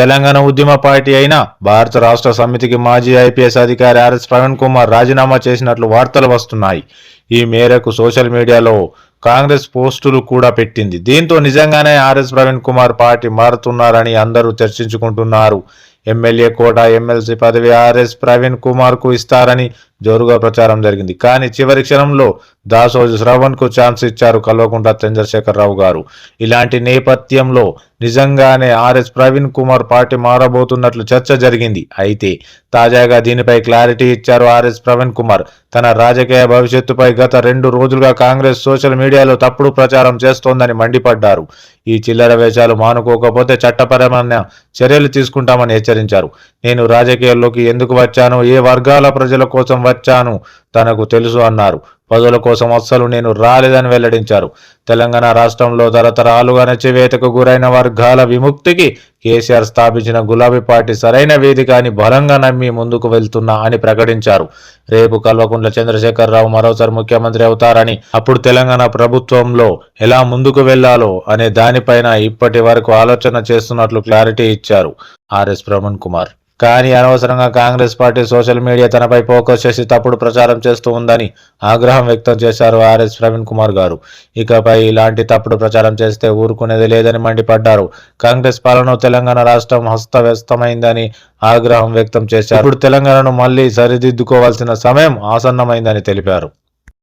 తెలంగాణ ఉద్యమ పార్టీ అయిన భారత రాష్ట్ర సమితికి మాజీ ఐపీఎస్ అధికారి ఆర్ఎస్ ప్రవీణ్ కుమార్ రాజీనామా చేసినట్లు వార్తలు వస్తున్నాయి. ఈ మేరకు సోషల్ మీడియాలో కాంగ్రెస్ పోస్టులు కూడా పెట్టింది. దీంతో నిజంగానే ఆర్ఎస్ ప్రవీణ్ కుమార్ పార్టీ మారుతున్నారని అందరూ చర్చించుకుంటున్నారు. ఎమ్మెల్యే కోట ఎమ్మెల్సీ పదవి ఆర్ఎస్ ప్రవీణ్ కుమార్కు ఇస్తారని జోరుగా ప్రచారం జరిగింది. కానీ చివరి క్షణంలో దాసోజు శ్రవణ్కు ఛాన్స్ ఇచ్చారు కల్వకుంట్ల చంద్రశేఖరరావు గారు. ఇలాంటి నేపథ్యంలో నిజంగానే ఆర్ఎస్ ప్రవీణ్ కుమార్ పార్టీ మారబోతున్నట్లు చర్చ జరిగింది. అయితే తాజాగా దీనిపై క్లారిటీ ఇచ్చారు ఆర్ఎస్ ప్రవీణ్ కుమార్. తన రాజకీయ భవిష్యత్తుపై గత రెండు రోజులుగా కాంగ్రెస్ సోషల్ మీడియాలో తప్పుడు ప్రచారం చేస్తోందని మండిపడ్డారు. ఈ చిల్లర వేషాలు మానుకోకపోతే చట్టపరమైన చర్యలు తీసుకుంటామని హెచ్చరించారు నేను రాజకీయాల్లోకి ఎందుకు వచ్చాను? ఏ వర్గాల ప్రజల కోసం వచ్చాను? తనకు తెలుసు అన్నారు. పదుల కోసం అస్సలు నేను రాలేదని వెల్లడించారు. తెలంగాణ రాష్ట్రంలో తరతరాలుగా నచ్చివేతకు గురైన వర్గాల విముక్తికి కేసీఆర్ స్థాపించిన గులాబీ పార్టీ సరైన వేదిక అని బలంగా నమ్మి ముందుకు వెళ్తున్నా అని ప్రకటించారు. రేపు కల్వకుంట్ల చంద్రశేఖరరావు మరోసారి ముఖ్యమంత్రి అవుతారని అప్పుడు తెలంగాణ ప్రభుత్వంలో ఎలా ముందుకు వెళ్ళాలో అనే దానిపైన ఇప్పటి వరకు ఆలోచన చేస్తున్నట్లు క్లారిటీ ఇచ్చారు. ఆర్ఎస్ ప్రమణ్ కుమార్. కానీ అనవసరంగా కాంగ్రెస్ పార్టీ సోషల్ మీడియా తనపై ఫోకస్ చేసి తప్పుడు ప్రచారం చేస్తూ ఉందని ఆగ్రహం వ్యక్తం చేశారు ఆర్ఎస్ ప్రవీణ్ కుమార్ గారు. ఇకపై ఇలాంటి తప్పుడు ప్రచారం చేస్తే ఊరుకునేది లేదని మండిపడ్డారు. కాంగ్రెస్ పాలన తెలంగాణ రాష్ట్రం హస్తవ్యస్తమైందని ఆగ్రహం వ్యక్తం చేశారు. ఇప్పుడు తెలంగాణను మళ్ళీ సరిదిద్దుకోవాల్సిన సమయం ఆసన్నమైందని తెలిపారు.